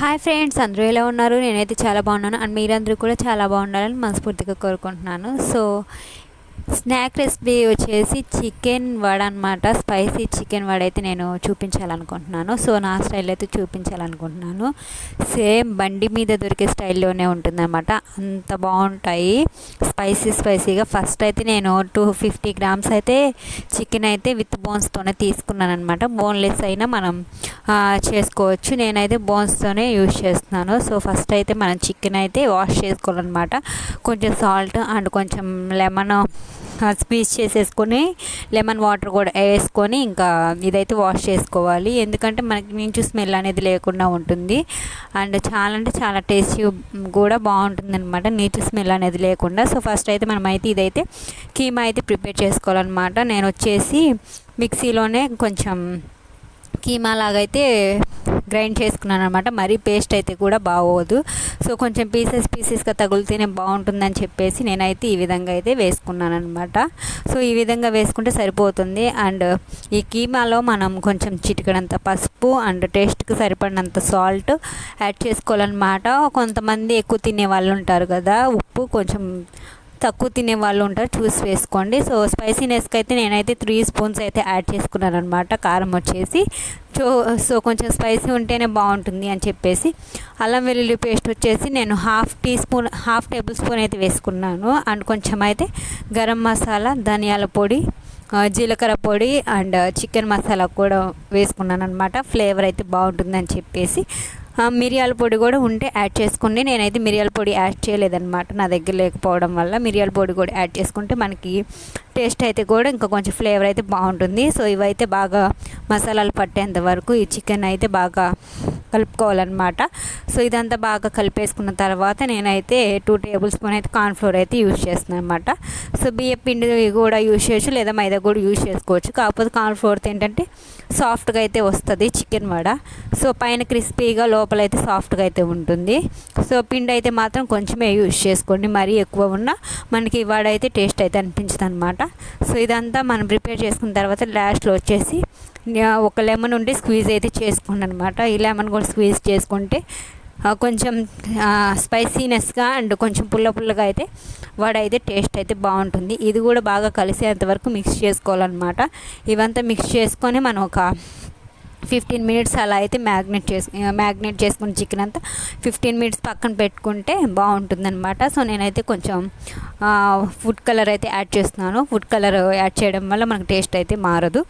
Hi friends అందరూ ఎలా ఉన్నారు? నేనైతే చాలా బాగున్నాను. అండ్ మీరందరూ కూడా చాలా బాగుండాలని మనస్ఫూర్తిగా కోరుకుంటున్నాను. సో స్నాక్ రెసిపీ వచ్చేసి చికెన్ వడ అనమాట స్పైసీ చికెన్ వడ అయితే నేను చూపించాలనుకుంటున్నాను. సో నా స్టైల్ అయితే చూపించాలనుకుంటున్నాను. సేమ్ బండి మీద దొరికే స్టైల్లోనే ఉంటుందన్నమాట. అంత బాగుంటాయి. స్పైసీ స్పైసీగా. ఫస్ట్ అయితే నేను టూ ఫిఫ్టీ గ్రామ్స్ అయితే చికెన్ అయితే విత్ బోన్స్తోనే తీసుకున్నాను అనమాట బోన్లెస్ అయినా మనం చేసుకోవచ్చు. నేనైతే బోన్స్తోనే యూజ్ చేస్తున్నాను. సో ఫస్ట్ అయితే మనం చికెన్ అయితే వాష్ చేసుకోవాలన్నమాట. కొంచెం సాల్ట్ అండ్ కొంచెం లెమన్ స్క్వీజ్ చేసేసుకొని లెమన్ వాటర్ కూడా వేసుకొని ఇంకా ఇదైతే వాష్ చేసుకోవాలి. ఎందుకంటే మనకి నుంచి స్మెల్ అనేది లేకుండా ఉంటుంది. అండ్ చాలా అంటే చాలా టేస్టీ కూడా బాగుంటుంది అనమాట నీచు స్మెల్ అనేది లేకుండా. సో ఫస్ట్ అయితే మనం అయితే ఇదైతే కీమా అయితే ప్రిపేర్ చేసుకోవాలన్నమాట. నేను వచ్చేసి మిక్సీలోనే కొంచెం కీమా లాగైతే గ్రైండ్ చేసుకున్నాను అనమాట మరీ పేస్ట్ అయితే కూడా బాగోదు. సో కొంచెం పీసెస్ పీసెస్గా తగులుతేనే బాగుంటుందని చెప్పేసి నేనైతే ఈ విధంగా అయితే వేసుకున్నాను అనమాట సో ఈ విధంగా వేసుకుంటే సరిపోతుంది. అండ్ ఈ కీమాలో మనం కొంచెం చిటికడంత పసుపు అండ్ టేస్ట్కి సరిపడినంత సాల్ట్ యాడ్ చేసుకోవాలన్నమాట. కొంతమంది ఎక్కువ తినే వాళ్ళు ఉంటారు కదా ఉప్పు కొంచెం తక్కువ తినే వాళ్ళు ఉంటారు చూసి వేసుకోండి. సో స్పైసీనెస్కి అయితే నేనైతే త్రీ స్పూన్స్ అయితే యాడ్ చేసుకున్నాను అనమాట కారం వచ్చేసి. సో సో కొంచెం స్పైసీ ఉంటేనే బాగుంటుంది అని చెప్పేసి. అల్లం వెల్లుల్లి పేస్ట్ వచ్చేసి నేను half teaspoon half tablespoon అయితే వేసుకున్నాను. అండ్ కొంచెం అయితే గరం మసాలా ధనియాల పొడి జీలకర్ర పొడి అండ్ చికెన్ మసాలా కూడా వేసుకున్నాను అనమాట ఫ్లేవర్ అయితే బాగుంటుందని చెప్పేసి. మిరియాల పొడి కూడా ఉంటే యాడ్ చేసుకోండి. నేనైతే మిరియాల పొడి యాడ్ చేయలేదన్నమాట. నా దగ్గర లేకపోవడం వల్ల మిరియాల పొడి కూడా యాడ్ చేసుకుంటే మనకి టేస్ట్ అయితే కూడా ఇంకా కొంచెం ఫ్లేవర్ అయితే బాగుంటుంది. సో ఇవైతే బాగా మసాలాలు పట్టేంత వరకు ఈ చికెన్ అయితే బాగా కలుపుకోవాలన్నమాట. సో ఇదంతా బాగా కలిపేసుకున్న తర్వాత నేనైతే టూ టేబుల్ స్పూన్ అయితే కార్న్ఫ్లోర్ అయితే యూజ్ చేస్తున్నాను అనమాట సో బియ్య పిండి కూడా యూజ్ చేయొచ్చు లేదా మైదా కూడా యూజ్ చేసుకోవచ్చు. కాకపోతే కార్న్ఫ్లోర్తో ఏంటంటే సాఫ్ట్గా అయితే వస్తుంది చికెన్ వడ. సో పైన క్రిస్పీగా లోపల అయితే సాఫ్ట్గా అయితే ఉంటుంది. సో పిండి అయితే మాత్రం కొంచెమే యూజ్ చేసుకోండి. మరీ ఎక్కువ ఉన్న మనకి వడ అయితే టేస్ట్ అయితే అనిపించదు అనమాట సో ఇదంతా మనం ప్రిపేర్ చేసుకున్న తర్వాత లాస్ట్లో వచ్చేసి ఒక లెమన్ ఉండి స్క్వీజ్ అయితే చేసుకోండి అనమాట ఈ లెమన్ కూడా స్క్వీజ్ చేసుకుంటే కొంచెం స్పైసీనెస్గా అండ్ కొంచెం పుల్ల పుల్లగా అయితే వడ అయితే టేస్ట్ అయితే బాగుంటుంది. ఇది కూడా బాగా కలిసేంత వరకు మిక్స్ చేసుకోవాలన్నమాట. ఇవంతా మిక్స్ చేసుకొని మనం ఒక ఫిఫ్టీన్ మినిట్స్ అలా అయితే మ్యాగ్నెట్ చేసు మ్యాగ్నెట్ చేసుకుని చికెన్ అంతా ఫిఫ్టీన్ మినిట్స్ పక్కన పెట్టుకుంటే బాగుంటుందన్నమాట. సో నేనైతే కొంచెం ఫుడ్ కలర్ అయితే యాడ్ చేస్తున్నాను. ఫుడ్ కలర్ యాడ్ చేయడం వల్ల మనకు టేస్ట్ అయితే మారదు.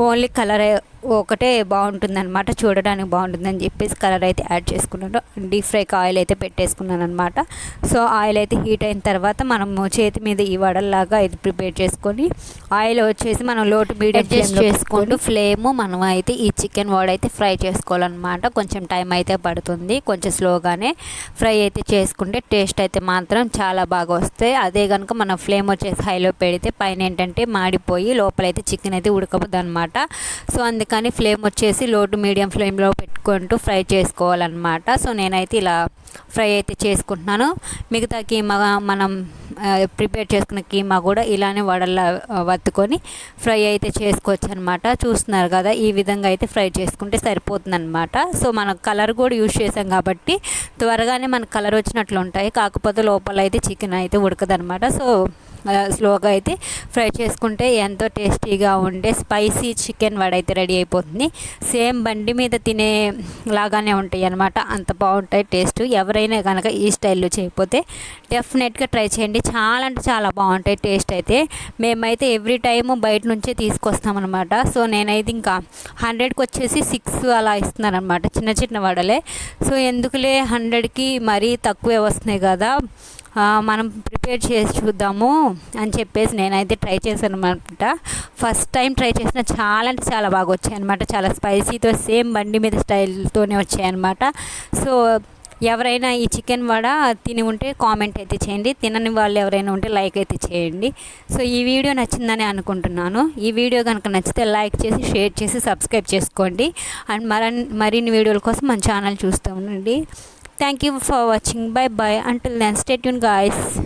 ఓన్లీ కలర్ ఒకటే బాగుంటుందన్నమాట చూడడానికి బాగుంటుందని చెప్పేసి కలర్ అయితే యాడ్ చేసుకున్నాను. డీప్ ఫ్రైకి ఆయిల్ అయితే పెట్టేసుకున్నాను అనమాట సో ఆయిల్ అయితే హీట్ అయిన తర్వాత మనము చేతి మీద ఈ వడల్లాగా ఇది ప్రిపేర్ చేసుకొని ఆయిల్ వచ్చేసి మనం లోటు మీడియం ఫ్లేమ్ చేసుకుంటూ ఫ్లేమ్ మనం అయితే ఈ చికెన్ వడ అయితే ఫ్రై చేసుకోవాలన్నమాట. కొంచెం టైం అయితే పడుతుంది కొంచెం స్లోగానే ఫ్రై అయితే చేసుకుంటే టేస్ట్ అయితే మాత్రం చాలా బాగా వస్తాయి. అదే కనుక మన ఫ్లేమ్ వచ్చేసి హైలో పెడితే పైన ఏంటంటే మాడిపోయి లోపలైతే చికెన్ అయితే ఉడకబోద్దు అనమాట సో అందుకే కానీ ఫ్లేమ్ వచ్చేసి లో టు మీడియం ఫ్లేమ్లో పెట్టుకుంటూ ఫ్రై చేసుకోవాలన్నమాట. సో నేనైతే ఇలా ఫ్రై అయితే చేసుకుంటున్నాను. మిగతా కీమా మనం ప్రిపేర్ చేసుకున్న కీమా కూడా ఇలానే వడల్లా వత్తుకొని ఫ్రై అయితే చేసుకోవచ్చు అనమాట చూస్తున్నారు కదా ఈ విధంగా అయితే ఫ్రై చేసుకుంటే సరిపోతుందన్నమాట. సో మన కలర్ కూడా యూజ్ చేసాం కాబట్టి త్వరగానే మన కలర్ వచ్చినట్లు ఉంటాయి కాకపోతే లోపల అయితే చికెన్ అయితే ఉడకదనమాట సో స్లోగా అయితే ఫ్రై చేసుకుంటే ఎంతో టేస్టీగా ఉండే స్పైసీ చికెన్ వడ అయితే రెడీ అయిపోతుంది. సేమ్ బండి మీద తినే లాగానే ఉంటాయి అనమాట అంత బాగుంటాయి టేస్ట్. ఎవరైనా కనుక ఈ స్టైల్లో చేయకపోతే డెఫినెట్గా ట్రై చేయండి. చాలా అంటే చాలా బాగుంటాయి టేస్ట్ అయితే. మేమైతే ఎవ్రీ టైము బయట నుంచే తీసుకొస్తామన్నమాట సో నేనైతే ఇంకా హండ్రెడ్కి వచ్చేసి సిక్స్ అలా ఇస్తున్నారనమాట చిన్న చిన్న వడలే. సో ఎందుకులే హండ్రెడ్కి మరీ తక్కువే వస్తున్నాయి కదా. మనం ప్రిపేర్ చేసి చూద్దాము అని చెప్పేసి నేనైతే ట్రై చేశాను అనమాట ఫస్ట్ టైం ట్రై చేసిన చాలా అంటే చాలా బాగా వచ్చాయి అనమాట చాలా స్పైసీతో సేమ్ బండి మీద స్టైల్తోనే వచ్చాయన్నమాట. సో ఎవరైనా ఈ చికెన్ వడ తిని ఉంటే కామెంట్ అయితే చేయండి. తినని వాళ్ళు ఎవరైనా ఉంటే లైక్ అయితే చేయండి. సో ఈ వీడియో నచ్చిందని అనుకుంటున్నాను. ఈ వీడియో కనుక నచ్చితే లైక్ చేసి షేర్ చేసి సబ్స్క్రైబ్ చేసుకోండి. అండ్ మరన్ మరిన్ని వీడియోల కోసం మన ఛానల్ చూస్తూ ఉండండి. Thank you for watching. Bye bye. Until then, stay tuned, guys.